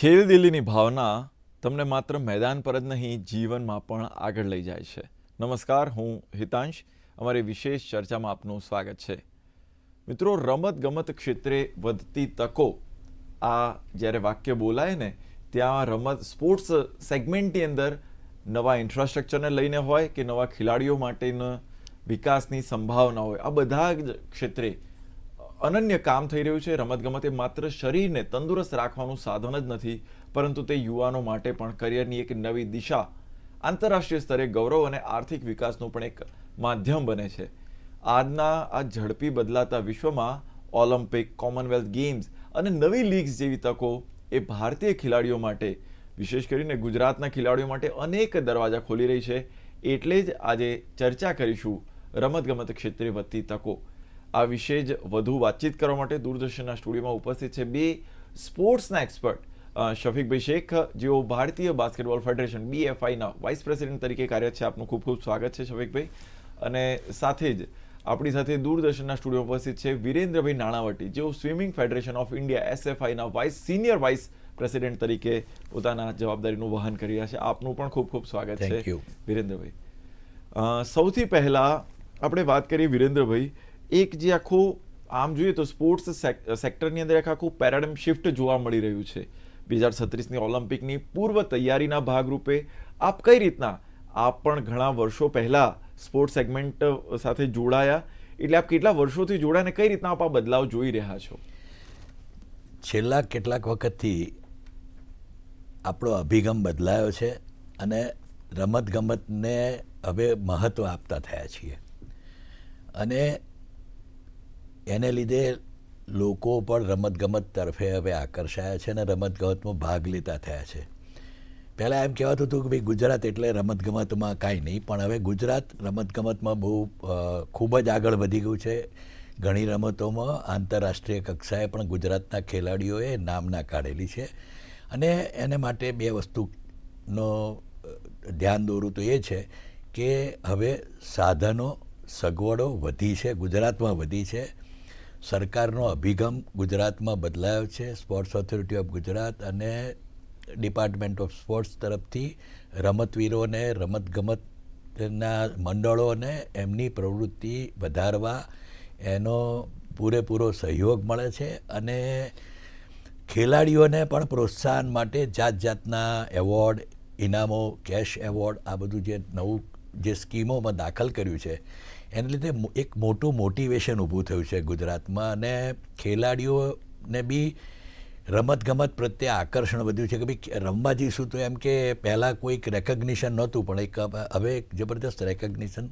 ખેલદિલીની ભાવના તમને માત્ર મેદાન પર જ નહીં, જીવનમાં પણ આગળ લઈ જાય છે. નમસ્કાર, હું હિતાંશ. અમારી વિશેષ ચર્ચામાં આપનું સ્વાગત છે. મિત્રો રમત ગમત ક્ષેત્રે વધતી તકો, આ જ્યારે વાક્ય બોલાય ને, ત્યાં રમત સ્પોર્ટ્સ સેગમેન્ટની અંદર નવા ઇન્ફ્રાસ્ટ્રક્ચરને લઈને હોય કે નવા ખેલાડીઓ માટેના વિકાસની સંભાવના હોય, આ બધા જ ક્ષેત્રે અનન્ય કામ થઈ રહ્યું છે. રમતગમત માત્ર શરીરને તંદુરસ્ત રાખવાનું સાધન જ નથી, પરંતુ તે યુવાનો માટે પણ કરિયરની એક નવી દિશા. આંતરરાષ્ટ્રીય સ્તરે ગૌરવ અને આર્થિક વિકાસનું પણ એક માધ્યમ બને છે. આજના આ ઝડપી બદલાતા વિશ્વમાં ઓલિમ્પિક, કોમનવેલ્થ ગેમ્સ અને નવી લીગ્સ જેવી તકો એ ભારતીય ખેલાડીઓ માટે, વિશેષ કરીને ગુજરાતના ખેલાડીઓ માટે અનેક દરવાજા ખોલી રહી છે. એટલે જ આજે ચર્ચા કરીશું રમતગમત ક્ષેત્રે વધતી તકો. આ વિશે જ વધુ વાતચીત કરવા માટે દૂરદર્શનના સ્ટુડિયોમાં ઉપસ્થિત છે બે સ્પોર્ટ્સના એક્સપર્ટ શફીકભાઈ શેખ જેઓ ભારતીય બાસ્કેટબોલ ફેડરેશન બીએફઆઈના વાઇસ પ્રેસિડેન્ટ તરીકે કાર્યરત છે. આપનું ખૂબ ખૂબ સ્વાગત છે શફીકભાઈ અને સાથે જ આપણી સાથે દૂરદર્શનના સ્ટુડિયો ઉપસ્થિત છે વિરેન્દ્રભાઈ નાણાવટી જેઓ સ્વિમિંગ ફેડરેશન ઓફ ઇન્ડિયા એસએફઆઈના વાઇસ સિનિયર વાઇસ પ્રેસિડેન્ટ તરીકે પોતાના જવાબદારીનું વહન કરી રહ્યા છે. આપનું પણ ખૂબ ખૂબ સ્વાગત છે વિરેન્દ્રભાઈ. સૌથી પહેલાં આપણે વાત કરીએ વિરેન્દ્રભાઈ એક જે આખું, આમ જોઈએ તો સ્પોર્ટ્સ સેક્ટરની અંદર એક આખું પેરાડમ શિફ્ટ જોવા મળી રહ્યું છે. બે હજાર છત્રીસની ઓલિમ્પિકની પૂર્વ તૈયારીના ભાગરૂપે આપ કઈ રીતના, આપ પણ ઘણા વર્ષો પહેલા સ્પોર્ટ્સ સેગમેન્ટ સાથે જોડાયા? એટલે આપ કેટલા વર્ષોથી જોડાયા કઈ રીતના આપ આ બદલાવ જોઈ રહ્યા છો? છેલ્લા કેટલાક વખતથી આપણો અભિગમ બદલાયો છે અને રમતગમતને હવે મહત્ત્વ આપતા થયા છીએ. અને એને લીધે લોકો પણ રમતગમત તરફે હવે આકર્ષાયા છે અને રમતગમતમાં ભાગ લેતા થયા છે. પહેલાં એમ કહેવાતું હતું કે ભાઈ ગુજરાત એટલે રમતગમતમાં કાંઈ નહીં, પણ હવે ગુજરાત રમતગમતમાં બહુ ખૂબ જ આગળ વધી ગયું છે. ઘણી રમતોમાં આંતરરાષ્ટ્રીય કક્ષાએ પણ ગુજરાતના ખેલાડીઓએ નામના કાઢેલી છે. અને એને માટે બે વસ્તુનો ધ્યાન દોરું તો એ છે કે હવે સાધનો સગવડો વધી છે, ગુજરાતમાં વધી છે. સરકારનો અભિગમ ગુજરાતમાં બદલાયો છે. સ્પોર્ટ્સ ઓથોરિટી ઓફ ગુજરાત અને ડિપાર્ટમેન્ટ ઓફ સ્પોર્ટ્સ તરફથી રમતવીરોને, રમતગમતના મંડળોને એમની પ્રવૃત્તિ વધારવા એનો પૂરેપૂરો સહયોગ મળે છે અને ખેલાડીઓને પણ પ્રોત્સાહન માટે જાત જાતના એવોર્ડ, ઇનામો, કેશ એવોર્ડ આ બધું જે નવું જે સ્કીમોમાં દાખલ કર્યું છે એને લીધે એક મોટું મોટિવેશન ઊભું થયું છે ગુજરાતમાં અને ખેલાડીઓને બી રમતગમત પ્રત્યે આકર્ષણ વધ્યું છે કે ભાઈ રમવા જઈશું તો એમ કે પહેલાં કોઈક રેકગ્નિશન નહોતું, પણ એક હવે એક જબરદસ્ત રેકગ્નિશન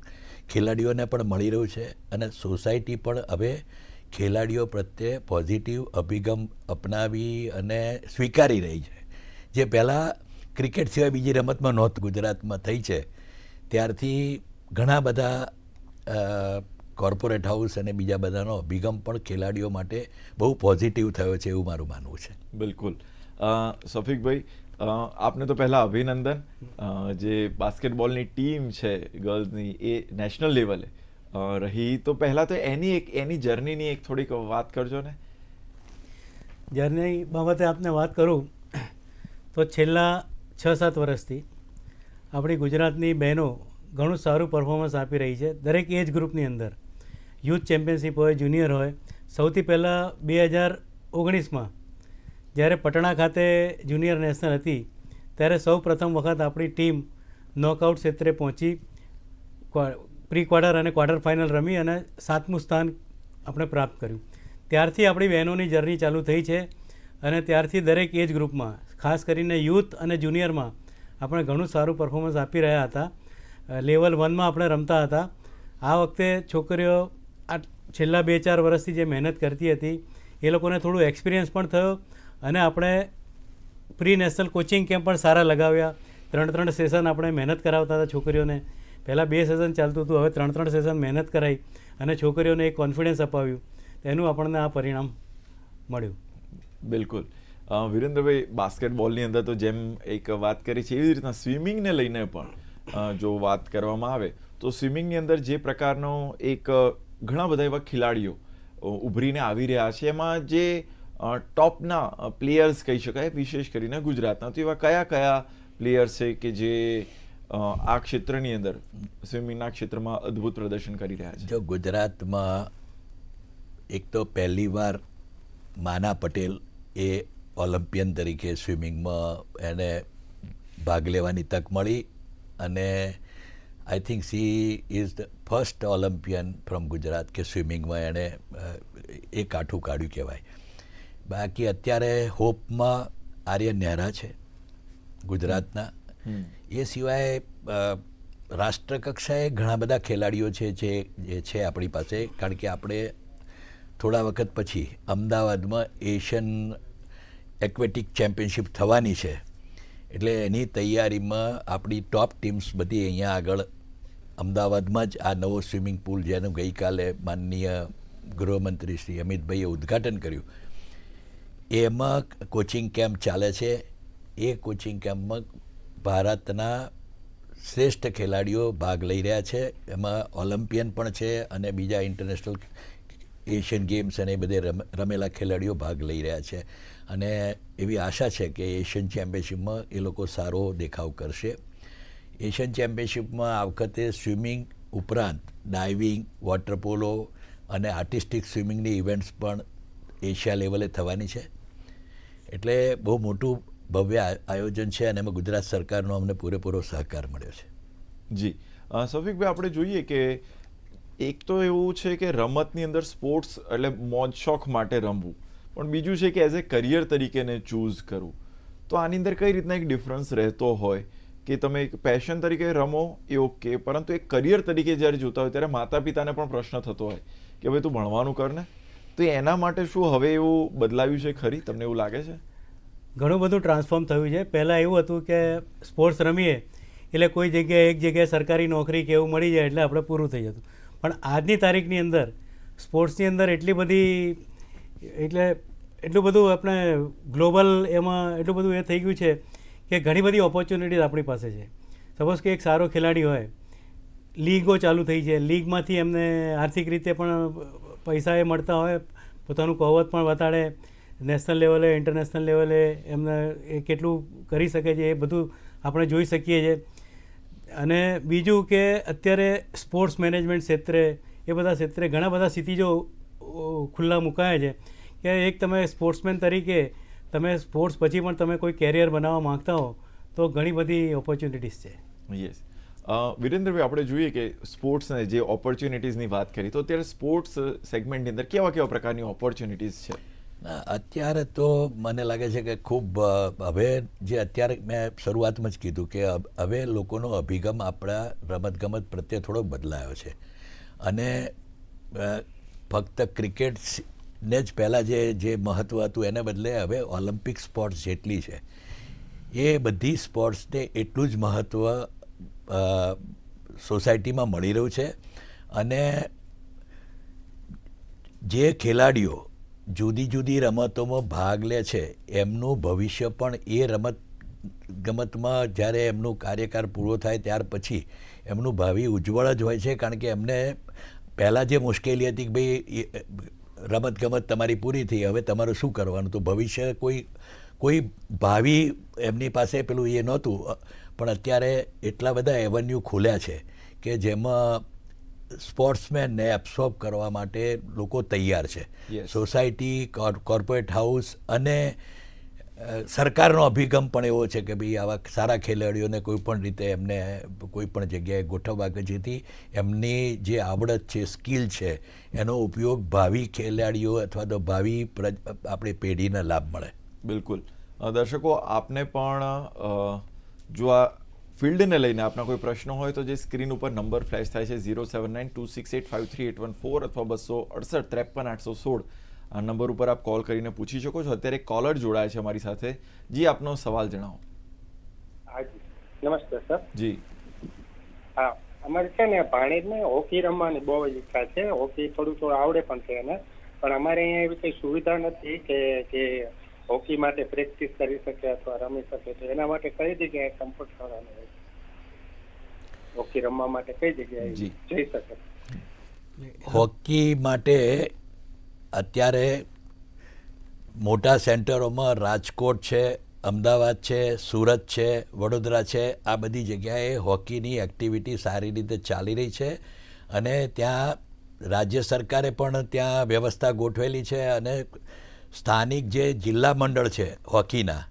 ખેલાડીઓને પણ મળી રહ્યું છે અને સોસાયટી પણ હવે ખેલાડીઓ પ્રત્યે પોઝિટિવ અભિગમ અપનાવી અને સ્વીકારી રહી છે. જે પહેલાં ક્રિકેટ સિવાય બીજી રમતમાં નહોતું ગુજરાતમાં થઈ છે, ત્યારથી ઘણા બધા કોર્પોરેટ હાઉસ અને બીજા બધાનો અભિગમ પણ ખેલાડીઓ માટે બહુ પોઝિટિવ થયો છે એવું મારું માનવું છે. બિલકુલ. સફીકભાઈ આપને તો પહેલાં અભિનંદન. જે બાસ્કેટબોલની ટીમ છે ગર્લ્સની એ નેશનલ લેવલે રહી તો પહેલાં તો એની એક એની જર્નીની એક થોડીક વાત કરજો ને. જર્ની બાબતે આપને વાત કરું તો છેલ્લા છ સાત વર્ષથી આપણી ગુજરાતની બહેનો ઘણું સારું પરફોર્મન્સ આપી રહી છે. દરેક એજ ગ્રુપની અંદર. યુથ ચેમ્પિયનશિપ હોય જુનિયર હોય. સૌથી પહેલાં બે હજાર ઓગણીસમાં, જ્યારે પટણા ખાતે જુનિયર નેશનલ હતી, ત્યારે સૌ પ્રથમ વખત આપણી ટીમ નોકઆઉટ ક્ષેત્રે પહોંચી પ્રી ક્વાર્ટર અને ક્વાર્ટર ફાઇનલ રમી અને સાતમું સ્થાન આપણે પ્રાપ્ત કર્યું. ત્યારથી આપણી બહેનોની જર્ની ચાલુ થઈ છે અને ત્યારથી દરેક એજ ગ્રુપમાં ખાસ કરીને યુથ અને જુનિયરમાં આપણે ઘણું સારું પરફોર્મન્સ આપી રહ્યા હતા. લેવલ વનમાં આપણે રમતા હતા. આ વખતે છોકરીઓ આ છેલ્લા બે ચાર વર્ષથી જે મહેનત કરતી હતી, એ લોકોને થોડું એક્સપિરિયન્સ પણ થયો અને આપણે પ્રી નેશનલ કોચિંગ કેમ્પ પણ સારા લગાવ્યા. ત્રણ ત્રણ સેશન આપણે મહેનત કરાવતા હતા છોકરીઓને. પહેલાં બે સેશન ચાલતું હતું, હવે ત્રણ ત્રણ સેશન મહેનત કરાવી અને છોકરીઓને એક કોન્ફિડન્સ અપાવ્યું. તેનું આપણને આ પરિણામ મળ્યું. બિલકુલ. વિરેન્દ્રભાઈ, બાસ્કેટબોલની અંદર તો જેમ એક વાત કરી છે, એવી રીતના સ્વિમિંગને લઈને પણ જો વાત કરવામાં આવે, તો સ્વિમિંગની અંદર જે પ્રકારનો એક ઘણા બધા એવા ખેલાડીઓ ઉભરીને આવી રહ્યા છે. એમાં જે ટોપના પ્લેયર્સ કહી શકાય, વિશેષ કરીને ગુજરાતના, તો એવા કયા કયા પ્લેયર્સ છે કે જે આ ક્ષેત્રની અંદર સ્વિમિંગના ક્ષેત્રમાં અદ્ભુત પ્રદર્શન કરી રહ્યા છે? જો ગુજરાતમાં એક તો પહેલી વાર માના પટેલ એ ઓલિમ્પિયન તરીકે સ્વિમિંગમાં એને ભાગ લેવાની તક મળી. અને I think she is the first Olympian from Gujarat કે સ્વિમિંગમાં એણે એ કાઠું કાઢ્યું કહેવાય. બાકી અત્યારે હોપમાં આર્ય નહેરા છે ગુજરાતના. એ સિવાય રાષ્ટ્રકક્ષાએ ઘણા બધા ખેલાડીઓ છે જે જે છે આપણી પાસે. કારણ કે આપણે થોડા વખત પછી અમદાવાદમાં એશિયન એક્વેટિક ચેમ્પિયનશિપ થવાની છે. એટલે એની તૈયારીમાં આપણી ટોપ ટીમ્સ બધી અહીંયા આગળ અમદાવાદમાં જ આ નવો સ્વિમિંગ પુલ જેનું ગઈકાલે માનનીય ગૃહમંત્રી શ્રી અમિતભાઈએ ઉદ્ઘાટન કર્યું. એમાં કોચિંગ કેમ્પ ચાલે છે. એ કોચિંગ કેમ્પમાં ભારતના શ્રેષ્ઠ ખેલાડીઓ ભાગ લઈ રહ્યા છે. એમાં ઓલિમ્પિયન પણ છે અને બીજા ઇન્ટરનેશનલ એશિયન ગેમ્સ અને એ બધે રમ- રમેલા ખેલાડીઓ ભાગ લઈ રહ્યા છે. અને એવી આશા છે કે એશિયન ચેમ્પિયનશિપમાં એ લોકો સારો દેખાવ કરશે. એશિયન ચેમ્પિયનશિપમાં આ વખતે સ્વિમિંગ ઉપરાંત ડાઇવિંગ, વોટર પોલો અને આર્ટિસ્ટિક સ્વિમિંગની ઇવેન્ટ્સ પણ એશિયા લેવલે થવાની છે. એટલે બહુ મોટું ભવ્ય આયોજન છે અને એમાં ગુજરાત સરકારનો અમને પૂરેપૂરો સહકાર મળ્યો છે. જી. સૌફિકભાઈ, આપણે જોઈએ કે એક તો એવું છે કે રમતની અંદર સ્પોર્ટ્સ એટલે મોજ શોખ માટે રમવું. પણ બીજું છે કે એઝ એ કરિયર તરીકેને ચૂઝ કરવું તો આની અંદર કઈ રીતના એક ડિફરન્સ રહેતો હોય? કે તમે એક પેશન તરીકે રમો, એ ઓકે પરંતુ એક કરિયર તરીકે જ્યારે જોતા હોય, ત્યારે માતા પિતાને પણ પ્રશ્ન થતો હોય કે ભાઈ તું ભણવાનું કર ને. તો એના માટે શું હવે એવું બદલાવ્યું છે ખરી? તમને એવું લાગે છે? ઘણું બધું ટ્રાન્સફોર્મ થયું છે. પહેલાં એવું હતું કે સ્પોર્ટ્સ રમીએ, એટલે કોઈ જગ્યાએ એક જગ્યાએ સરકારી નોકરી કે એવું મળી જાય એટલે આપણે પૂરું થઈ જતું. પણ આજની તારીખની અંદર સ્પોર્ટ્સની અંદર એટલી બધી એટલે એટલું બધું આપણે ગ્લોબલ એમાં એટલું બધું એ થઈ ગયું છે કે ઘણી બધી ઓપોર્ચ્યુનિટીઝ આપણી પાસે છે. સપોઝ કે એક સારો ખેલાડી હોય, લીગો ચાલુ થઈ છે, લીગમાંથી એમને આર્થિક રીતે પણ પૈસા એ મળતા હોય, પોતાનું કહોવત પણ વતાડે નેશનલ લેવલે ઇન્ટરનેશનલ લેવલે એમને એ કેટલું કરી શકે છે એ બધું આપણે જોઈ શકીએ છીએ. અને બીજું કે અત્યારે સ્પોર્ટ્સ મેનેજમેન્ટ ક્ષેત્રે એ બધા ક્ષેત્રે ઘણા બધા સિટીજો ખુલ્લા મુકાયા છે. કે એક તમે સ્પોર્ટ્સમેન તરીકે તમે સ્પોર્ટ્સ પછી પણ તમે કોઈ કેરિયર બનાવવા માંગતા હો તો ઘણી બધી ઓપોર્ચ્યુનિટીઝ છે. યસ વિરેન્દ્રભાઈ આપણે જોઈએ કે સ્પોર્ટ્સને જે ઓપોર્ચ્યુનિટીઝની વાત કરી તો અત્યારે સ્પોર્ટ્સ સેગમેન્ટની અંદર કેવા કેવા પ્રકારની ઓપોર્ચ્યુનિટીઝ છે? અત્યારે તો મને લાગે છે કે ખૂબ હવે જે અત્યારે મેં શરૂઆતમાં જ કીધું કે હવે લોકોનો અભિગમ આપણા રમતગમત પ્રત્યે થોડો બદલાયો છે. અને ફક્ત ક્રિકેટ ને જ પહેલાં જે જે મહત્ત્વ હતું એને બદલે હવે ઓલિમ્પિક સ્પોર્ટ્સ જેટલી છે. એ બધી સ્પોર્ટ્સને એટલું જ મહત્ત્વ સોસાયટીમાં મળી રહ્યું છે અને જે ખેલાડીઓ જુદી જુદી રમતોમાં ભાગ લે છે, એમનું ભવિષ્ય પણ એ રમત ગમતમાં જ્યારે એમનું કાર્યકાળ પૂરો થાય ત્યાર પછી એમનું ભાવિ ઉજ્જવળ જ હોય છે, કારણ કે એમને પહેલાં જે મુશ્કેલી હતી કે ભાઈ એ, રમત ગમત તમારી પૂરી થઈ હવે તમારું શું કરવાનું? તો ભવિષ્ય કોઈ કોઈ ભાવિ એમની પાસે પેલું એ નહોતું. પણ અત્યારે એટલા બધા એવન્યુ ખુલ્યા છે કે જેમાં સ્પોર્ટ્સમેનને એબ્સોર્બ કરવા માટે લોકો તૈયાર છે. સોસાયટી કોર- કોર્પોરેટ હાઉસ અને સરકારનો અભિગમ પણ એવો છે કે ભાઈ આવા સારા ખેલાડીઓને કોઈ પણ રીતે એમને કોઈ પણ જગ્યાએ ગોઠવવા કે જેથી એમની જે આવડત છે, સ્કિલ છે, એનો ઉપયોગ ભાવિ ખેલાડીઓ અથવા તો ભાવિ આપણી પેઢીને લાભ મળે. બિલકુલ. દર્શકો, આપને પણ જો આ ફિલ્ડને લઈને આપના કોઈ પ્રશ્નો હોય તો જે સ્ક્રીન ઉપર નંબર ફ્લેશ થાય છે zero seven nine two six eight five three eight one four અથવા બસો અડસઠ ત્રેપન આઠસો સોળ. આ નંબર ઉપર આપ કોલ કરીને પૂછી શકો છો. અત્યારે કોલર જોડાય છે અમારી સાથે. જી આપનો સવાલ જણાવો. હાજી નમસ્તે સર. જી. હા અમારે છે ને ભાણેજને હોકી રમવાની બહુ જ ઈચ્છા છે. હોકી થોડું થોડું આવડે પણ છે એને. પણ અમારે અહીંયા એવી કઈ સુવિધા નથી કે જે હોકી માટે પ્રેક્ટિસ કરી શકે અથવા રમી શકે તો એના માટે કઈ જગ્યાએ સંપર્ક કરવાનો હોય? હોકી રમવા માટે કઈ જગ્યાએ જઈ શકે? હોકી માટે અત્યારે મોટા સેન્ટરોમાં રાજકોટ છે, અમદાવાદ છે, સુરત છે, વડોદરા છે, આ બધી જગ્યાએ હોકીની એક્ટિવિટી સારી રીતે ચાલી રહી છે અને ત્યાં રાજ્ય સરકારે પણ ત્યાં વ્યવસ્થા ગોઠવેલી છે અને સ્થાનિક જે જિલ્લા મંડળ છે હોકીના,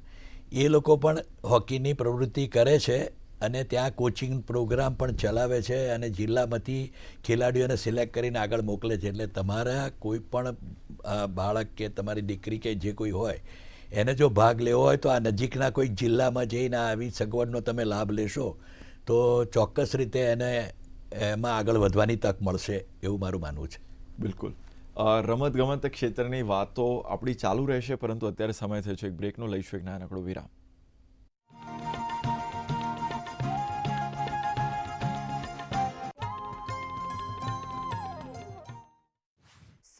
એ લોકો પણ હોકીની પ્રવૃત્તિ કરે છે અને ત્યાં કોચિંગ પ્રોગ્રામ પણ ચલાવે છે અને જિલ્લામાંથી ખેલાડીઓને સિલેક્ટ કરીને આગળ મોકલે છે. એટલે તમારા કોઈ પણ બાળક કે તમારી દીકરી કે જે કોઈ હોય, એને જો ભાગ લેવો હોય તો આ નજીકના કોઈ જિલ્લામાં જઈને આવી સગવડનો તમે લાભ લેશો, તો ચોક્કસ રીતે એને એમાં આગળ વધવાની તક મળશે એવું મારું માનવું છે. બિલકુલ. રમતગમત ક્ષેત્રની વાતો આપણી ચાલુ રહેશે, પરંતુ અત્યારે સમય થયો છે. એક બ્રેકનો લઈશું, એક નાનકડો વિરામ.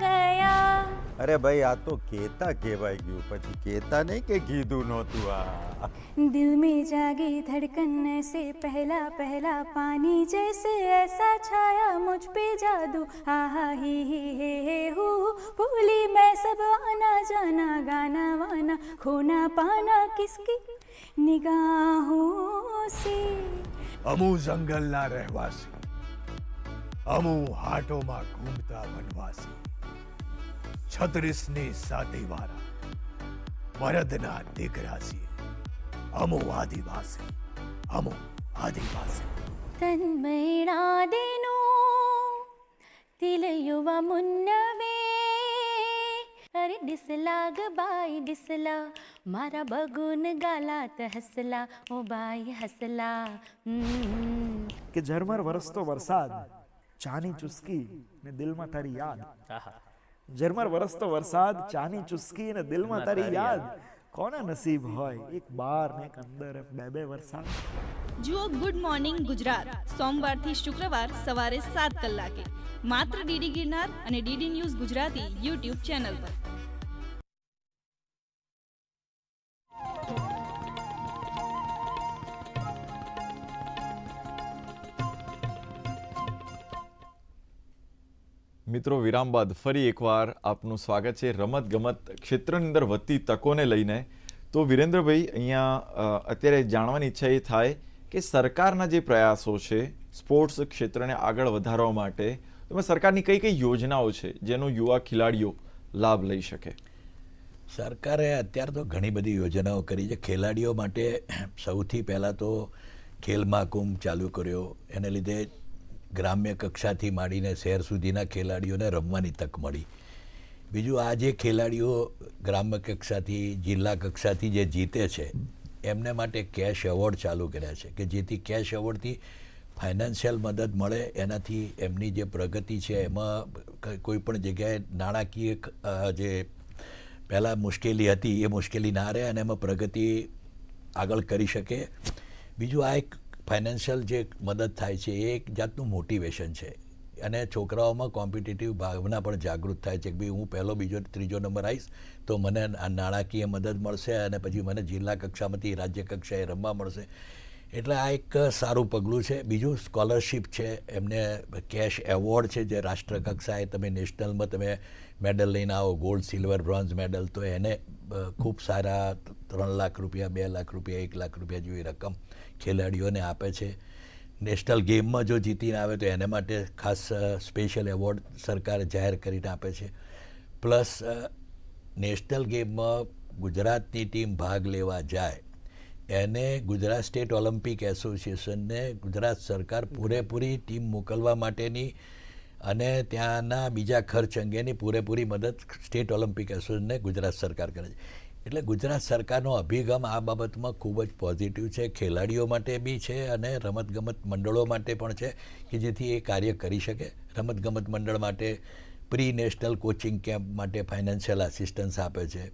ગયા અરે ભાઈ આ તો કેતા કહેવાય ગયું પછી કેતા નહીં કે કીધું નહોતું આ दिल में जागी धड़कन से पहला पहला पानी जैसे ऐसा छाया मुझ पे जादू आहा ही ही हे हे हू भूली मैं सब आना जाना गाना वाना खोना पाना किसकी निगाहों से અમુ જંગલના રહેવાસી અમુ હાટોમાં ઘૂમતા વનવાસી છત્રીસની સાતી વાળા ભરતના દીકરા છીએ અમો આદિવાસી અમો આદિવાસી. తన్మయనాదెను తిలయువ మున్నవే અરે ડિસલા ગ બાઈ ડિસલા મારા બગુન ગાલાત હસલા ઓ બાઈ હસલા. કે ઝરમર વરસતો વરસાદ ચાની ચુસ્કી ને દિલમાં તારી યાદ. આહા. ઝરમર વરસતો વરસાદ ચાની ચુસ્કી અને દિલમાં તારી યાદ. કોના નસીબ હોય? એક બાર ને એક અંદર એમ બે બે વરસાદ. જુઓ ગુડ મોર્નિંગ ગુજરાત. સોમવારથી શુક્રવાર સવારે સાત કલાકે. માત્ર ડીડી ગિરનાર અને DD news Gujarati YouTube channel પર. મિત્રો, વિરામ બાદ ફરી એકવાર આપનું સ્વાગત છે રમત ગમત ક્ષેત્રની અંદર વધતી તકોને લઈને. તો વિરેન્દ્રભાઈ, અહીંયા અત્યારે જાણવાની ઈચ્છા એ થાય કે સરકારના જે પ્રયાસો છે સ્પોર્ટ્સ ક્ષેત્રને આગળ વધારવા માટે તો સરકારની કઈ કઈ યોજનાઓ છે જેનો યુવા ખેલાડીઓ લાભ લઈ શકે? સરકારે અત્યારે તો ઘણી બધી યોજનાઓ કરી છે. ખેલાડીઓ માટે સૌથી પહેલાં તો ખેલ મહાકુંભ ચાલુ કર્યો. એને લીધે ગ્રામ્ય કક્ષાથી માંડીને શહેર સુધીના ખેલાડીઓને રમવાની તક મળી. બીજું, આ જે ખેલાડીઓ ગ્રામ્ય કક્ષાથી, જિલ્લા કક્ષાથી જે જીતે છે, એમને માટે કેશ એવોર્ડ ચાલુ કર્યા છે કે જેથી કેશ એવોર્ડથી ફાઇનાન્શિયલ મદદ મળે, એનાથી એમની જે પ્રગતિ છે એમાં કોઈ પણ જગ્યાએ નાણાકીય જે પહેલાં મુશ્કેલી હતી એ મુશ્કેલી ના રહે અને એમાં પ્રગતિ આગળ કરી શકે. બીજું, આ એક ફાઇનાન્શિયલ જે મદદ થાય છે, એ એક જાતનું મોટિવેશન છે. અને છોકરાઓમાં કોમ્પિટિટિવ ભાવના પણ જાગૃત થાય છે કે ભાઈ હું પહેલો, બીજો, ત્રીજો નંબર આવીશ તો મને નાણાકીય મદદ મળશે અને પછી મને જિલ્લા કક્ષામાંથી રાજ્ય કક્ષાએ રમવા મળશે. એટલે આ એક સારું પગલું છે. બીજું સ્કોલરશિપ છે. એમને કેશ એવોર્ડ છે જે રાષ્ટ્ર કક્ષાએ તમે નેશનલમાં તમે મેડલ લઈને આવો ગોલ્ડ સિલ્વર બ્રોન્ઝ મેડલ તો એને ખૂબ સારા ત્રણ લાખ રૂપિયા, બે લાખ રૂપિયા, એક લાખ રૂપિયા જેવી રકમ ખેલાડીઓને આપે છે. નેશનલ ગેમમાં જો જીતીને આવે તો એને માટે ખાસ સ્પેશિયલ એવોર્ડ સરકાર જાહેર કરીને આપે છે. પ્લસ નેશનલ ગેમમાં ગુજરાતની ટીમ ભાગ લેવા જાય, એને ગુજરાત સ્ટેટ ઓલિમ્પિક એસોસિએશનને ગુજરાત સરકાર પૂરેપૂરી ટીમ મોકલવા માટેની અને ત્યાંના બીજા ખર્ચ અંગેની પૂરેપૂરી મદદ સ્ટેટ ઓલિમ્પિક એસોસિએશનને ગુજરાત સરકાર કરે છે. એટલે ગુજરાત સરકારનો અભિગમ આ બાબતમાં ખૂબ જ પોઝિટિવ છે. ખેલાડીઓ માટે બી છે અને રમતગમત મંડળો માટે પણ છે કે જેથી એ કાર્ય કરી શકે. રમતગમત મંડળ માટે પ્રી નેશનલ કોચિંગ કેમ્પ માટે ફાઇનાન્શિયલ આસિસ્ટન્સ આપે છે.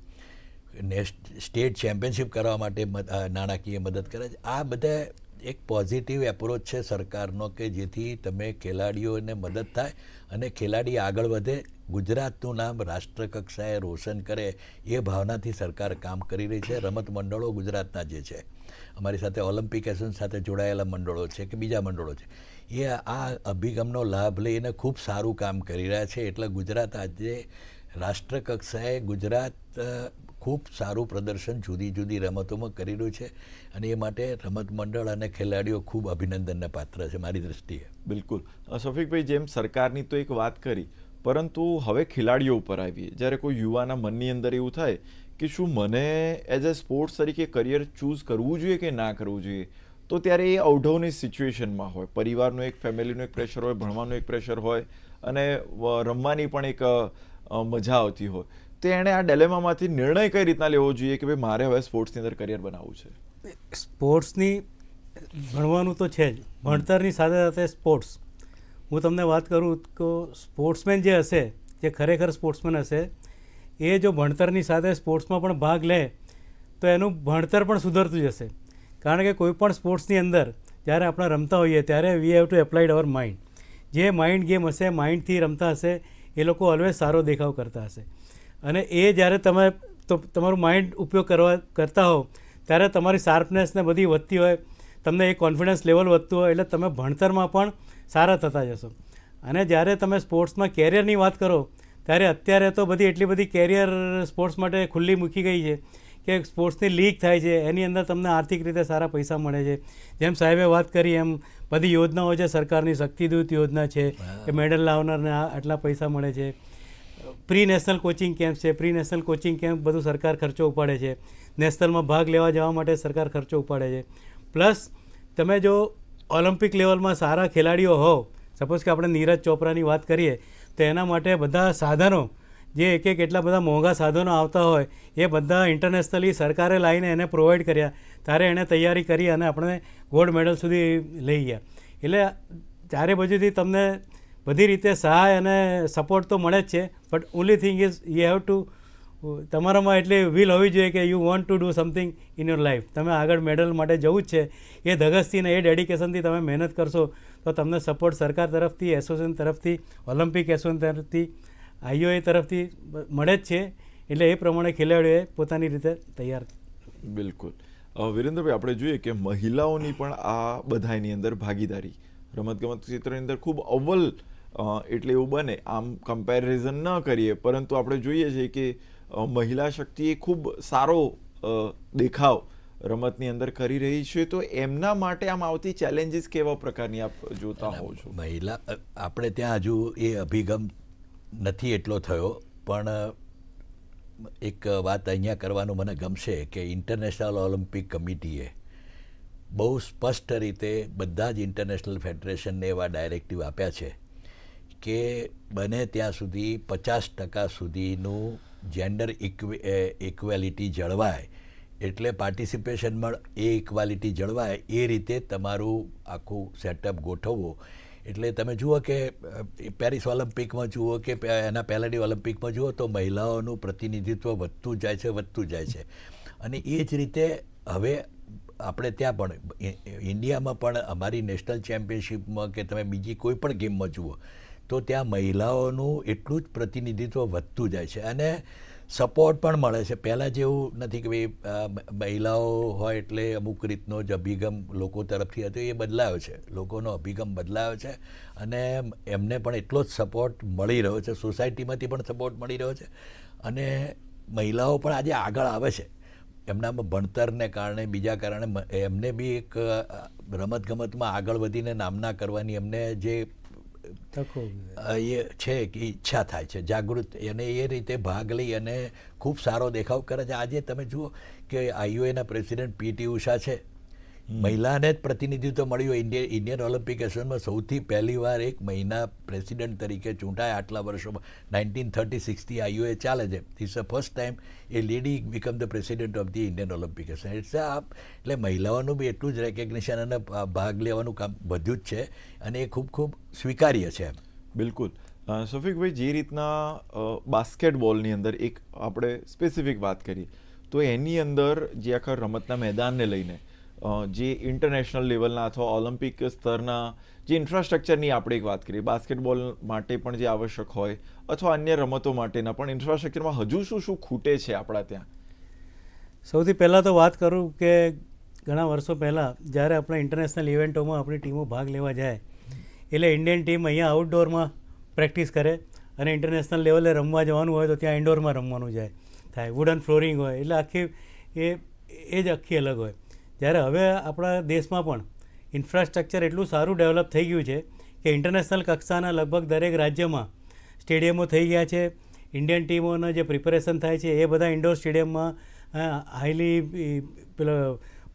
નેશ- સ્ટેટ ચેમ્પિયનશિપ કરવા માટે નાણાકીય મદદ કરે છે. આ બધા એક પોઝિટિવ એપ્રોચ છે સરકારનો કે જેથી તમે ખેલાડીઓને મદદ થાય અને ખેલાડી આગળ વધે. ગુજરાતનું નામ રાષ્ટ્ર કક્ષાએ રોશન કરે એ ભાવનાથી સરકાર કામ કરી રહી છે. રમત મંડળો ગુજરાતના જે છે. અમારી સાથે ઓલિમ્પિક સાથે જોડાયેલા મંડળો છે કે બીજા મંડળો છે. એ આ અભિગમનો લાભ લઈને ખૂબ સારું કામ કરી રહ્યા છે. એટલે ગુજરાત આજે રાષ્ટ્ર કક્ષાએ ગુજરાત ખૂબ સારું પ્રદર્શન જુદી જુદી રમતોમાં કરી રહ્યું છે અને એ માટે રમત મંડળ અને ખેલાડીઓ ખૂબ અભિનંદનને પાત્ર છે મારી દ્રષ્ટિએ. બિલકુલ. શફીકભાઈ, જેમ સરકારની તો એક વાત કરી, પરંતુ હવે ખેલાડીઓ ઉપર આવીએ. જ્યારે કોઈ યુવાના મનની અંદર એવું થાય કે શું મને એઝ અ સ્પોર્ટ્સ તરીકે કરિયર ચૂઝ કરવું જોઈએ કે ના કરવું જોઈએ, તો ત્યારે એ અવઢવની સિચ્યુએશનમાં હોય. પરિવારનું એક ફેમિલીનું એક પ્રેશર હોય, ભણવાનું એક પ્રેશર હોય અને રમવાની પણ એક મજા આવતી હોય. તો એણે આ ડેલેમામાંથી નિર્ણય કઈ રીતના લેવો જોઈએ કે ભાઈ મારે હવે સ્પોર્ટ્સની અંદર કરિયર બનાવવું છે? સ્પોર્ટ્સની ભણવાનું તો છે જ. ભણતરની સાથે સાથે સ્પોર્ટ્સ હું તમને વાત કરું તો સ્પોર્ટ્સમેન જે હશે, જે ખરેખર સ્પોર્ટ્સમેન હશે, એ જો ભણતરની સાથે સ્પોર્ટ્સમાં પણ ભાગ લે, તો એનું ભણતર પણ સુધરતું જશે કારણ કે કોઈ પણ સ્પોર્ટ્સની અંદર જ્યારે આપણે રમતા હોઈએ, ત્યારે we have to applied our mind જે માઇન્ડ ગેમ હશે માઇન્ડથી રમતા હશે, એ લોકો ઓલવેઝ સારો દેખાવ કરતા હશે. અને એ જ્યારે તમે તો તમારું માઇન્ડ ઉપયોગ કરવા કરતા હો ત્યારે તમારી શાર્પનેસને બધી વધતી હોય તમને એ કોન્ફિડન્સ લેવલ વધતું હોય એટલે તમે ભણતરમાં પણ સારા થતા જશો. અને જ્યારે તમે સ્પોર્ટ્સમાં કેરિયરની વાત કરો ત્યારે અત્યારે તો બધી એટલી બધી કેરિયર સ્પોર્ટ્સ માટે ખુલ્લી મૂકી ગઈ છે કે સ્પોર્ટ્સની લીગ થાય છે એની અંદર તમને આર્થિક રીતે સારા પૈસા મળે છે. જેમ સાહેબે વાત કરી એમ બધી યોજનાઓ છે સરકારની શક્તિદૂત યોજના છે કે મેડલ લાવનારને આ આટલા પૈસા મળે છે. પ્રી નેશનલ કોચિંગ કેમ્પ છે. પ્રી નેશનલ કોચિંગ કેમ્પ બધું સરકાર ખર્ચો ઉપાડે છે. નેશનલમાં ભાગ લેવા જવા માટે સરકાર ખર્ચો ઉપાડે છે. પ્લસ, તમે જો ઓલિમ્પિક લેવલમાં સારા ખેલાડીઓ હોવ, સપોઝ કે આપણે નીરજ ચોપરાની વાત કરીએ, તો એના માટે બધા સાધનો, જે એક એક એટલા બધા મોંઘા સાધનો આવતા હોય, એ બધા ઇન્ટરનેશનલી સરકારે લાવીને એને પ્રોવાઈડ કર્યા. ત્યારે એણે તૈયારી કરી અને આપણે ગોલ્ડ મેડલ સુધી લઈ ગયા. એટલે ચારે બાજુથી તમને બધી રીતે સહાય અને સપોર્ટ તો મળે જ છે. But only thing is you have to તમારામાં એટલી વિલ હોવી જોઈએ કે you want to do something in your life તમે આગળ મેડલ માટે જવું જ છે. એ ધગસથી ને એ ડેડિકેશનથી તમે મહેનત કરશો, તો તમને સપોર્ટ સરકાર તરફથી એસોસિએશન તરફથી ઓલિમ્પિક એસોસિએશન તરફથી આઈઓએ તરફથી મળે જ છે. એટલે એ પ્રમાણે ખેલાડીઓએ પોતાની રીતે તૈયાર બિલકુલ. વિરેન્દ્રભાઈ, આપણે જોઈએ કે મહિલાઓની પણ આ બધાની અંદર ભાગીદારી, રમતગમત ક્ષેત્રની અંદર ખૂબ અવ્વલ એટલે એવું બને. આમ કમ્પેરિઝન ન કરીએ પરંતુ આપણે જોઈએ છીએ કે મહિલા શક્તિ એ ખૂબ સારો દેખાવ રમતની અંદર કરી રહી છે. તો એમના માટે આમ આવતી ચેલેન્જીસ કેવા પ્રકારની આપ જોતા હોવ છો? મહિલા આપણે ત્યાં હજુ એ અભિગમ નથી એટલો થયો પણ એક વાત અહીંયા કરવાનું મને ગમશે કે ઇન્ટરનેશનલ ઓલિમ્પિક કમિટીએ બહુ સ્પષ્ટ રીતે બધા જ ઇન્ટરનેશનલ ફેડરેશનને એવા ડાયરેક્ટિવ આપ્યા છે. કે બને ત્યાં સુધી પચાસ ટકા સુધીનું જેન્ડર ઇક્વેલિટી જળવાય. એટલે પાર્ટિસિપેશનમાં એ ઇક્વાલિટી જળવાય, એ રીતે તમારું આખું સેટઅપ ગોઠવવું. એટલે તમે જુઓ કે પેરિસ ઓલિમ્પિકમાં જુઓ કે એના પહેલાંની ઓલિમ્પિકમાં જુઓ તો મહિલાઓનું પ્રતિનિધિત્વ વધતું જાય છે, વધતું જાય છે. અને એ જ રીતે હવે આપણે ત્યાં પણ ઇન્ડિયામાં પણ અમારી નેશનલ ચેમ્પિયનશિપમાં કે તમે બીજી કોઈ પણ ગેમમાં જુઓ તો ત્યાં મહિલાઓનું એટલું જ પ્રતિનિધિત્વ વધતું જાય છે અને સપોર્ટ પણ મળે છે. પહેલાં જેવું નથી કે ભાઈ મહિલાઓ હોય એટલે અમુક રીતનો જ અભિગમ લોકો તરફથી હતો, એ બદલાયો છે. લોકોનો અભિગમ બદલાયો છે અને એમને પણ એટલો જ સપોર્ટ મળી રહ્યો છે. સોસાયટીમાંથી પણ સપોર્ટ મળી રહ્યો છે અને મહિલાઓ પણ આજે આગળ આવે છે. એમનામાં ભણતરને કારણે, બીજા કારણે એમને બી એક રમતગમતમાં આગળ વધીને નામના કરવાની એમને જે એ છે કે ઈચ્છા થાય છે. જાગૃત અને એ રીતે ભાગ લઈ અને ખૂબ સારો દેખાવ કરે છે. આજે તમે જુઓ કે આઈયુએના પ્રેસિડેન્ટ પીટી ઉષા છે. મહિલાને જ પ્રતિનિધિત્વ મળ્યું. ઇન્ડિયન ઇન્ડિયન ઓલિમ્પિક એસોસિએશનમાં સૌથી પહેલી વાર એક મહિના પ્રેસિડેન્ટ તરીકે ચૂંટાયા આટલા વર્ષોમાં. નાઇન્ટીન થર્ટી સિક્સથી આઈઓએ ચાલે છે. It's a first time a lady become the president of the Indian Olympic Association it's આ એટલે મહિલાઓનું બી એટલું જ રેકગ્નેશન અને ભાગ લેવાનું કામ વધ્યું જ છે અને એ ખૂબ ખૂબ સ્વીકાર્ય છે બિલકુલ. શફીકભાઈ, જે રીતના બાસ્કેટબોલની અંદર એક આપણે સ્પેસિફિક વાત કરીએ, તો એની અંદર જે આખા રમતના મેદાનને લઈને જે ઇન્ટરનેશનલ લેવલના અથવા ઓલિમ્પિક સ્તરના જે ઇન્ફ્રાસ્ટ્રક્ચરની આપણે એક વાત કરીએ બાસ્કેટબોલ માટે પણ જે આવશ્યક હોય અથવા અન્ય રમતો માટેના પણ ઇન્ફ્રાસ્ટ્રક્ચરમાં હજુ શું શું ખૂટે છે આપણા ત્યાં? સૌથી પહેલાં તો વાત કરું કે ઘણા વર્ષો પહેલાં જ્યારે આપણે ઇન્ટરનેશનલ ઇવેન્ટોમાં આપણી ટીમો ભાગ લેવા જાય, એટલે ઇન્ડિયન ટીમ અહીંયા આઉટડોરમાં પ્રેક્ટિસ કરે અને ઇન્ટરનેશનલ લેવલે રમવા જવાનું હોય તો ત્યાં ઇન્ડોરમાં રમવાનું જાય. થાય વુડન ફ્લોરિંગ હોય, એટલે આખી એ એ જ આખી અલગ હોય. જ્યારે હવે આપણા દેશમાં પણ ઇન્ફ્રાસ્ટ્રક્ચર એટલું સારું ડેવલપ થઈ ગયું છે કે ઇન્ટરનેશનલ કક્ષાના લગભગ દરેક રાજ્યમાં સ્ટેડિયમો થઈ ગયા છે. ઇન્ડિયન ટીમોના જે પ્રિપેરેશન થાય છે એ બધા ઇન્ડોર સ્ટેડિયમમાં હાઈલી પેલો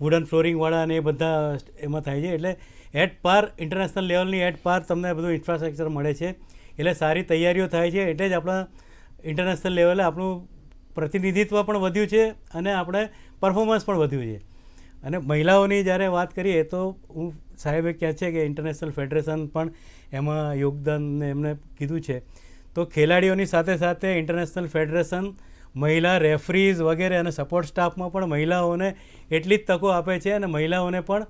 વુડન ફ્લોરિંગવાળા અને એ બધા એમાં થાય છે. એટલે એટ પાર ઇન્ટરનેશનલ લેવલની એટ પાર તમને બધું ઇન્ફ્રાસ્ટ્રક્ચર મળે છે. એટલે સારી તૈયારીઓ થાય છે. એટલે જ આપણા ઇન્ટરનેશનલ લેવલે આપણું પ્રતિનિધિત્વ પણ વધ્યું છે અને આપણે પરફોર્મન્સ પણ વધ્યું છે. અને મહિલાઓની જ્યારે વાત કરીએ તો હું સાહેબે કહે છે કે ઇન્ટરનેશનલ ફેડરેશન પણ એમાં યોગદાન એમને કીધું છે. તો ખેલાડીઓની સાથે સાથે ઇન્ટરનેશનલ ફેડરેશન મહિલા રેફરીઝ વગેરે અને સપોર્ટ સ્ટાફમાં પણ મહિલાઓને એટલી જ તકો આપે છે અને મહિલાઓને પણ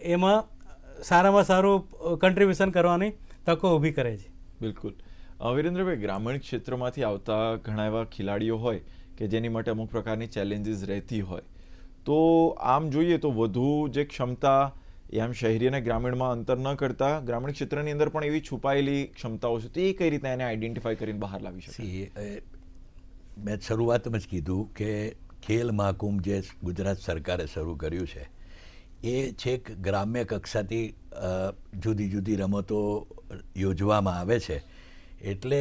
એમાં સારામાં સારું કન્ટ્રીબ્યુશન કરવાની તકો ઊભી કરે છે. બિલકુલ. વિરેન્દ્રભાઈ, ગ્રામીણ ક્ષેત્રમાંથી આવતા ઘણા એવા ખેલાડીઓ હોય કે જેની માટે અમુક પ્રકારની ચેલેન્જીસ રહેતી હોય તો આમ જોઈએ તો વધુ જે ક્ષમતા એ આમ શહેરી અને ગ્રામીણમાં અંતર ન કરતા ગ્રામીણ ક્ષેત્રની અંદર પણ એવી છુપાયેલી ક્ષમતાઓ છે તો કઈ રીતે એને આઈડેન્ટિફાઈ કરીને બહાર લાવી શકે? મેં શરૂઆતમાં જ કીધું કે ખેલ મહાકુંભ જે ગુજરાત સરકારે શરૂ કર્યું છે, એ છેક ગ્રામ્ય કક્ષાથી જુદી જુદી રમતો યોજવામાં આવે છે. એટલે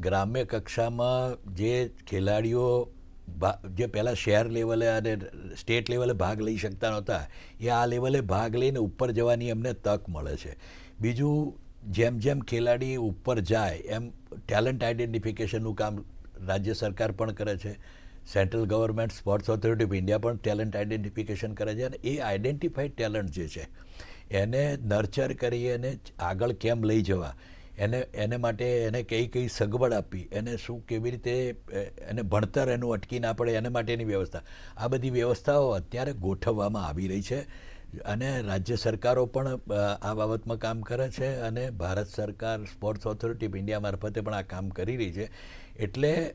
ગ્રામ્ય કક્ષામાં જે ખેલાડીઓ જે પહેલાં શહેર લેવલે અને સ્ટેટ લેવલે ભાગ લઈ શકતા નહોતા, એ આ લેવલે ભાગ લઈને ઉપર જવાની એમને તક મળે છે. બીજું, જેમ જેમ ખેલાડી ઉપર જાય, એમ ટેલેન્ટ આઇડેન્ટિફિકેશનનું કામ રાજ્ય સરકાર પણ કરે છે. Central government sports authority of India પણ ટેલેન્ટ આઇડેન્ટિફિકેશન કરે છે અને એ આઇડેન્ટિફાઈડ ટેલેન્ટ જે છે, એને નર્ચર કરી અને આગળ કેમ લઈ જવા. એને એને માટે એને કઈ કઈ સગવડ આપી એને શું કેવી રીતે એને ભણતર એનું અટકી ના પડે, એને માટેની વ્યવસ્થા. આ બધી વ્યવસ્થાઓ અત્યારે ગોઠવવામાં આવી રહી છે અને રાજ્ય સરકારો પણ આ બાબતમાં કામ કરે છે અને ભારત સરકાર સ્પોર્ટ્સ ઓથોરિટી ઓફ ઇન્ડિયા મારફતે પણ આ કામ કરી રહી છે. એટલે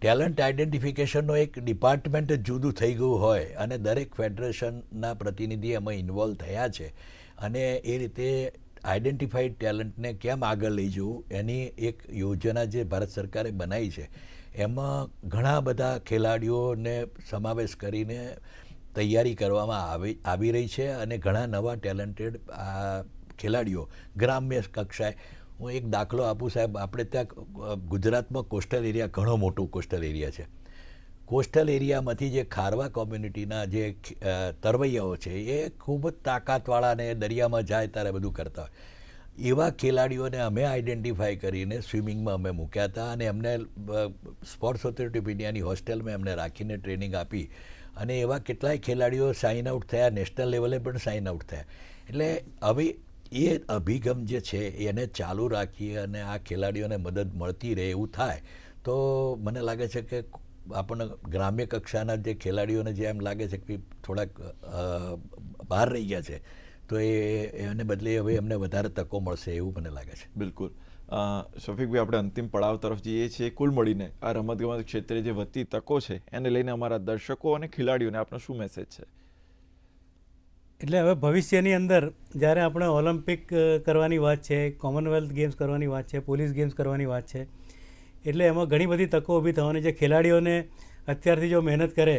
ટેલેન્ટ આઇડેન્ટિફિકેશનનો એક ડિપાર્ટમેન્ટ જુદું થઈ ગયું હોય અને દરેક ફેડરેશનના પ્રતિનિધિ એમાં ઇન્વોલ્વ થયા છે. અને એ રીતે આઇડેન્ટિફાઈડ ટેલેન્ટને કેમ આગળ લઈ જવું, એની એક યોજના જે ભારત સરકારે બનાવી છે, એમાં ઘણા બધા ખેલાડીઓને સમાવેશ કરીને તૈયારી કરવામાં આવી આવી રહી છે અને ઘણા નવા ટેલેન્ટેડ ખેલાડીઓ ગ્રામ્ય કક્ષાએ, હું એક દાખલો આપું સાહેબ, આપણે ત્યાં ગુજરાતમાં કોસ્ટલ એરિયા ઘણો મોટો કોસ્ટલ એરિયા છે. કોસ્ટલ એરિયામાંથી જે ખારવા કોમ્યુનિટીના જે તરવૈયાઓ છે, એ ખૂબ જ તાકાતવાળા અને દરિયામાં જાય ત્યારે બધું કરતા હોય. એવા ખેલાડીઓને અમે આઈડેન્ટિફાઈ કરીને સ્વિમિંગમાં અમે મૂક્યા હતા અને એમને સ્પોર્ટ્સ ઓથોરિટી ઓફ ઇન્ડિયાની હોસ્ટેલમાં એમને રાખીને ટ્રેનિંગ આપી અને એવા કેટલાય ખેલાડીઓ સાઇન આઉટ થયા, નેશનલ લેવલે પણ સાઇન આઉટ થયા. એટલે હવે એ અભિગમ જે છે, એને ચાલુ રાખી અને આ ખેલાડીઓને મદદ મળતી રહે એવું થાય, તો મને લાગે છે કે આપણને ગ્રામ્ય કક્ષાના જે ખેલાડીઓને જે એમ લાગે છે કે થોડાક બહાર રહી ગયા છે તો એ એને બદલે હવે એમને વધારે તકો મળશે એવું મને લાગે છે. બિલકુલ. અ, શફીકભાઈ આપણે અંતિમ પડાવ તરફ જઈએ છીએ. કુલ મળીને આ રમતગમત ક્ષેત્રે જે વધતી તકો છે એને લઈને અમારા દર્શકો અને ખેલાડીઓને આપનો શું મેસેજ છે? એટલે હવે ભવિષ્યની અંદર જ્યારે આપણે ઓલિમ્પિક કરવાની વાત છે કોમનવેલ્થ ગેમ્સ કરવાની વાત છે પોલીસ ગેમ્સ કરવાની વાત છે એટલે એમાં ઘણી બધી તકો ઊભી થવાની છે. ખેલાડીઓને અત્યારથી જો મહેનત કરે,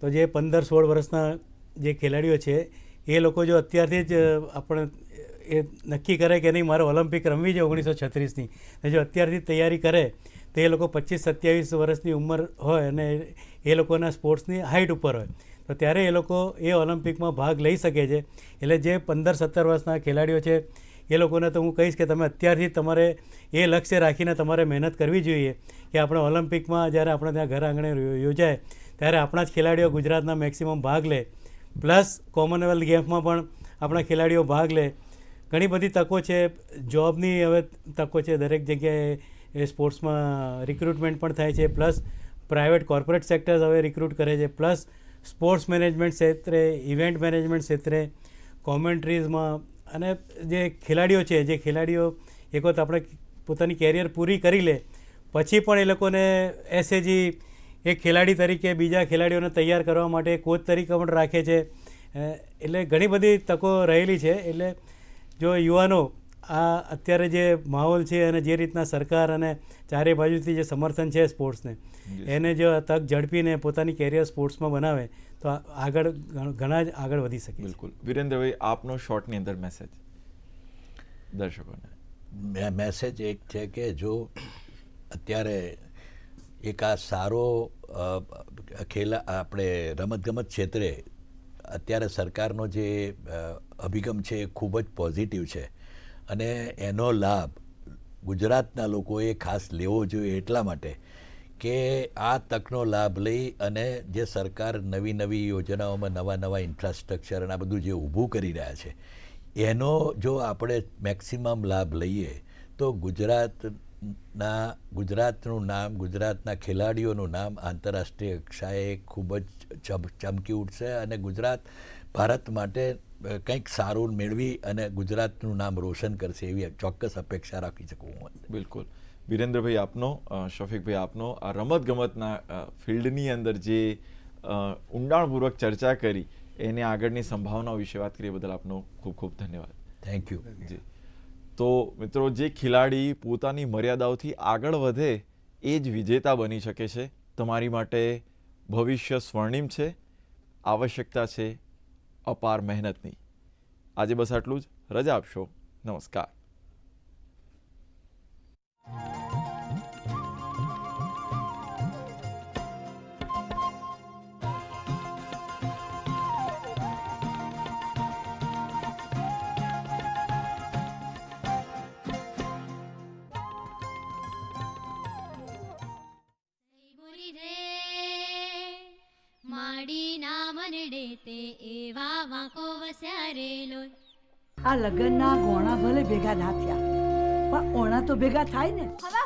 તો જે પંદર સોળ વર્ષના જે ખેલાડીઓ છે, એ લોકો જો અત્યારથી જ આપણે એ નક્કી કરે કે નહીં, મારે ઓલિમ્પિક રમવી છે ઓગણીસો છત્રીસની. ને જો અત્યારથી તૈયારી કરે, તો એ લોકો પચીસ સત્યાવીસ વર્ષની ઉંમર હોય અને એ લોકોના સ્પોર્ટ્સની હાઇટ ઉપર હોય. તો ત્યારે એ લોકો એ ઓલિમ્પિકમાં ભાગ લઈ શકે છે. એટલે જે પંદર સત્તર વર્ષના ખેલાડીઓ છે એ લોકોને તો હું કહીશ કે તમે અત્યારથી તમારે એ લક્ષ્ય રાખીને તમારે મહેનત કરવી જોઈએ કે આપણે ઓલિમ્પિકમાં જ્યારે આપણે ત્યાં ઘર આંગણે યોજાય, ત્યારે આપણા જ ખેલાડીઓ ગુજરાતના મેક્સિમમ ભાગ લે. પ્લસ કોમનવેલ્થ ગેમ્સમાં પણ આપણા ખેલાડીઓ ભાગ લે. ઘણી બધી તકો છે, જોબની હવે તકો છે, દરેક જગ્યાએ એ સ્પોર્ટ્સમાં રિક્રુટમેન્ટ પણ થાય છે. પ્લસ પ્રાઇવેટ કોર્પોરેટ સેક્ટર્સ હવે રિક્રુટ કરે છે. પ્લસ સ્પોર્ટ્સ મેનેજમેન્ટ ક્ષેત્રે, ઇવેન્ટ મેનેજમેન્ટ ક્ષેત્રે, કોમેન્ટ્રીઝમાં અને જે ખેલાડીઓ છે જે ખેલાડીઓ એક વખત આપણે પોતાની કેરિયર પૂરી કરી લે પછી પણ એ લોકોને એસએજી એક ખેલાડી તરીકે બીજા ખેલાડીઓને તૈયાર કરવા માટે કોચ તરીકે પણ રાખે છે. એટલે ઘણી બધી તકો રહેલી છે. એટલે જો યુવાનો આ અત્યારે જે માહોલ છે અને જે રીતના સરકાર અને ચારે બાજુથી જે સમર્થન છે સ્પોર્ટ્સને એને જો તક ઝડપીને પોતાની કેરિયર સ્પોર્ટ્સમાં બનાવે તો આગળ ઘણા જ આગળ વધી શકે છે. બિલકુલ. વિરેન્દ્રભાઈ આપનો શોર્ટની અંદર મેસેજ દર્શકોને. મેસેજ એક છે કે જો અત્યારે એક આ સારો ખેલા આપણે રમતગમત ક્ષેત્રે અત્યારે સરકારનો જે અભિગમ છે એ ખૂબ જ પોઝિટિવ છે. અને એનો લાભ ગુજરાતના લોકોએ ખાસ લેવો જોઈએ એટલા માટે કે આ તકનો લાભ લઈ અને જે સરકાર નવી નવી યોજનાઓમાં નવા નવા ઇન્ફ્રાસ્ટ્રક્ચર અને આ બધું જે ઊભું કરી રહ્યા છે, એનો જો આપણે મેક્સિમમ લાભ લઈએ, તો ગુજરાતના, ગુજરાતનું નામ, ગુજરાતના ખેલાડીઓનું નામ આંતરરાષ્ટ્રીય કક્ષાએ ખૂબ જ ચમ, ચમકી ઉઠશે અને ગુજરાત, ભારત માટે કંઈક સારું મેળવી અને ગુજરાતનું નામ રોશન કરશે એવી ચોક્કસ અપેક્ષા રાખી શકું હું. બિલકુલ. વિરેન્દ્રભાઈ આપનો શફીકભાઈ આપનો આ રમત ગમતના ફિલ્ડની અંદર જે ઊંડાણપૂર્વક ચર્ચા કરી એને આગળની સંભાવનાઓ વિશે વાત કરી બદલ આપનો ખૂબ ખૂબ ધન્યવાદ. Thank you ji. તો મિત્રો જે ખેલાડી પોતાની મર્યાદાઓથી આગળ વધે એ જ વિજેતા બની શકે છે. તમારી માટે ભવિષ્ય સ્વર્ણિમ છે આવશ્યકતા છે અપાર મહેનતની. આજે બસ આટલું જ. રજા આપશો. નમસ્કાર. તે એવા વાંકો વસ્યા લોય. આ લગ્નના ગોણા ભલે ભેગા ના થયા પણ ઓણા તો ભેગા થાય ને. હવે